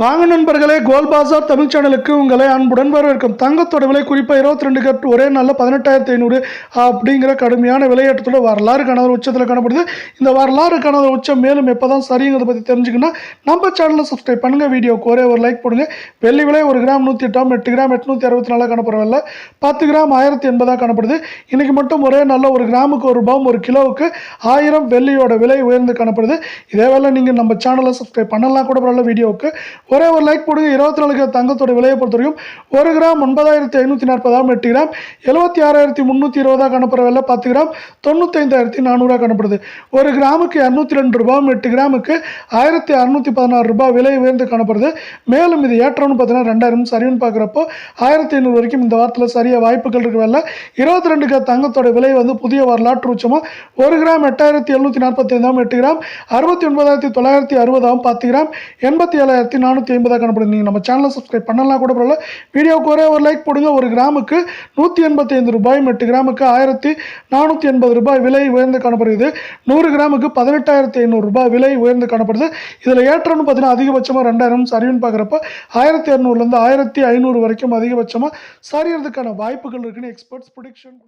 வாங்க நண்பர்களே கோல் பாசார் தமிழ் சேனலுக்கு உங்களை அன்புடன் வரவேற்கும். தங்கத்தோட விலை குறிப்பாக இருபத்தி ரெண்டு கட் ஒரே நல்ல பதினெட்டாயிரத்தி ஐநூறு அப்படிங்கிற கடுமையான விலையேற்றத்தோட வரலாறு கணவர் உச்சத்தில் காணப்படுது. இந்த வரலாறு கணவர் உச்சம் மேலும் எப்போ தான் சரிங்கிறத பற்றி தெரிஞ்சுக்கணும் நம்ம சேனலை சப்ஸ்கிரைப் பண்ணுங்கள் வீடியோக்கு ஒரே ஒரு லைக் போடுங்க. வெள்ளி விலை ஒரு கிராம் நூற்றி எட்டாம் எட்டு கிராம் எட்நூற்றி அறுபத்தி நாலாக காணப்படவில்லை பத்து கிராம் ஆயிரத்தி எண்பதாக காணப்படுது. இன்றைக்கி மட்டும் ஒரே நல்ல ஒரு கிராமுக்கு ஒரு ரூபாயும் ஒரு கிலோவுக்கு ஆயிரம் வெள்ளியோட விலை உயர்ந்து காணப்படுது. இதே வேலை நீங்கள் நம்ம சேனலை சப்ஸ்கிரைப் பண்ணலாம் கூட பரவாயில்ல வீடியோவுக்கு ஒரே ஒரு லைக் போடுங்க. இருபத்தி நாலு கிராம் தங்கத்தோட விலையை பொறுத்தவரைக்கும் ஒரு கிராம் ஒன்பதாயிரத்தி ஐநூற்றி நாற்பதாம் எட்டு கிராம் எழுபத்தி ஆறாயிரத்தி முந்நூற்றி இருபதாக காணப்படுற விலை பத்து கிராம். தொண்ணூத்தைந்தாயிரத்தி நானூறாக காணப்படுது. ஒரு கிராமுக்கு இரநூத்தி ரெண்டு ரூபாயும் எட்டு கிராமுக்கு ஆயிரத்தி அறுநூற்றி பதினாறு ரூபாய் விலை உயர்ந்து காணப்படுது. மேலும் இது ஏற்றம்னு பார்த்தீங்கன்னா ரெண்டாயிரம் சரின்னு பார்க்குறப்போ ஆயிரத்தி ஐநூறு வரைக்கும் இந்த வாரத்தில் சரியாக வாய்ப்புகள் இருக்க வேலை. இருபத்தி ரெண்டு கிராம் தங்கத்தோட விலை வந்து புதிய வரலாற்று உச்சமாக ஒரு கிராம் எட்டாயிரத்தி எழுநூற்றி நாற்பத்தைந்தாம் எட்டு கிராம். அறுபத்தி ஒன்பதாயிரத்தி தொள்ளாயிரத்தி அறுபதாம் பத்து கிராம். எண்பத்தி ஏழாயிரத்தி நானூற்றி ஐம்பதாக காணப்படுது. நீங்கள் நம்ம சேனலை சப்ஸ்கிரைப் பண்ணலாம் கூட பரவாயில்ல. வீடியோவுக்கு ஒரே ஒரு லைக் போடுங்க. ஒரு கிராமுக்கு நூற்றி எண்பத்தி ஐந்து ரூபாயும் எட்டு கிராமுக்கு ஆயிரத்தி நானூற்றி எண்பது ரூபாய் விலை உயர்ந்து காணப்படுகிறது. நூறு கிராமுக்கு பதினெட்டாயிரத்தி ஐநூறு ரூபாய் விலை உயர்ந்து காணப்படுது. இதில் ஏற்றம்னு பார்த்தீங்கன்னா அதிகபட்சமாக ரெண்டாயிரம் சரிவுன்னு பார்க்குறப்ப ஆயிரத்தி இரநூறுலேருந்து ஆயிரத்தி ஐநூறு வரைக்கும் அதிகபட்சமாக சரியறதுக்கான வாய்ப்புகள் இருக்குன்னு எக்ஸ்பர்ட்ஸ் ப்ரொடிக்ஷன்